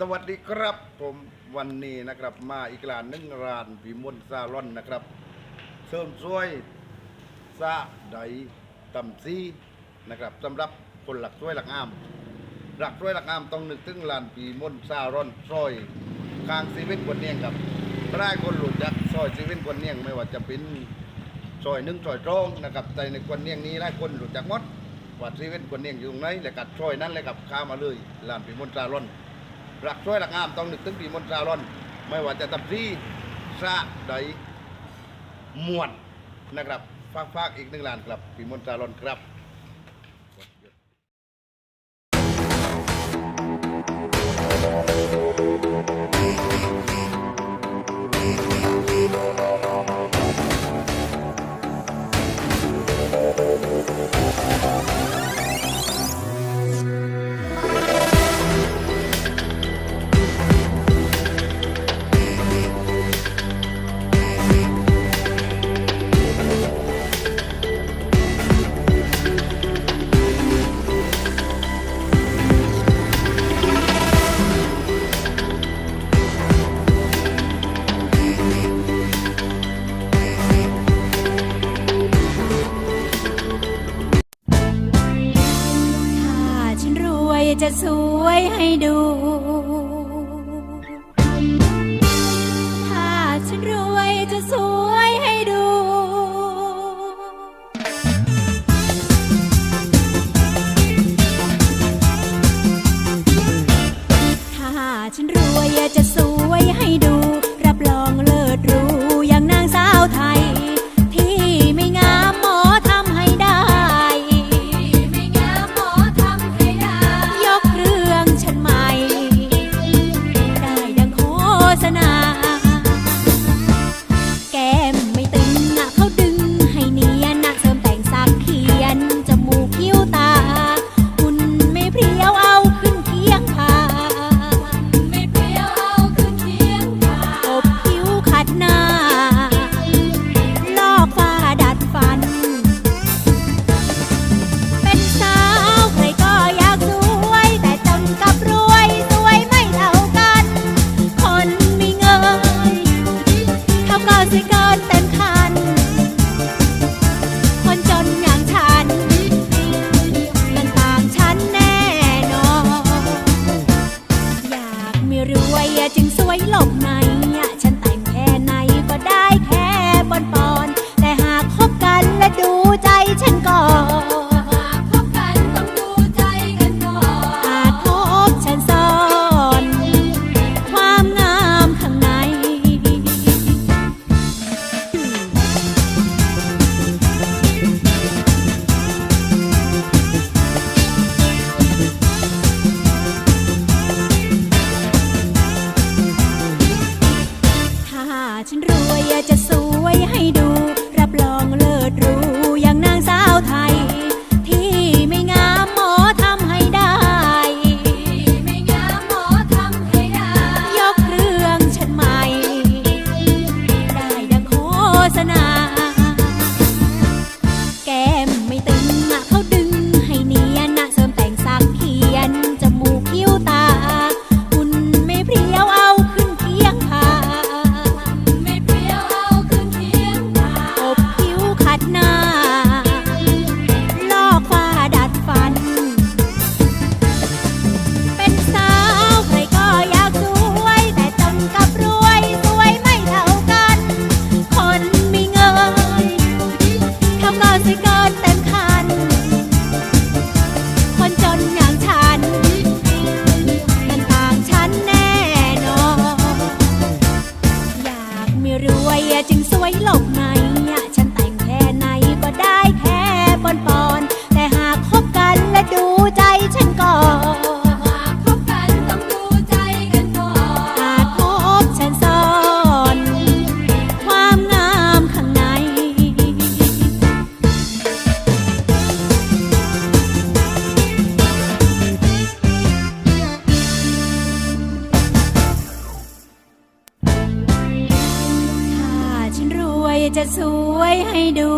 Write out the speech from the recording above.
สวัสดีครับผมวันนี้นะครับมาอีกร้านหนึงร้านพิมลซาลอนนะครับเสริมสวยซาไดตำซีนะครับสำหรับคนหลักสวยหลักงามหลักสวยหลักงามต้องนึกถึงร้านพิมลซาลอนซอยกลางซีเว่นกวนเนียงครับได้คนรู้จักซอยซีเว่นกวนเนียงไม่ว่าจะเป็นซอยหนึ่งซอยตรงนะครับแต่ในกวนเนียงนี้ได้คนรู้จักมดว่าซีเว่นกวนเนียงอยู่ตรงไหนและกัดซอยนั้นเลยครับข้ามมาเลยร้านพิมลซาลอน รักช่วยรักงามต้องนึกถึงปีมนตราลอน ไม่ว่าจะตับที่สะใดมวนนะครับฝากฝากอีกหนึ่งล้านครับปีมนตราลอนครับ จะสวยให้ดู ถ้าฉันรวยจะสวยให้ดู ถ้าฉันรวยจะสวยให้ดู ว้หลบใน วยจะสวยให้ดู รับรองเลิศรู้อย่างนางสาวไทย รวยจึงสวยหลบในฉัน จะสวยให้ดู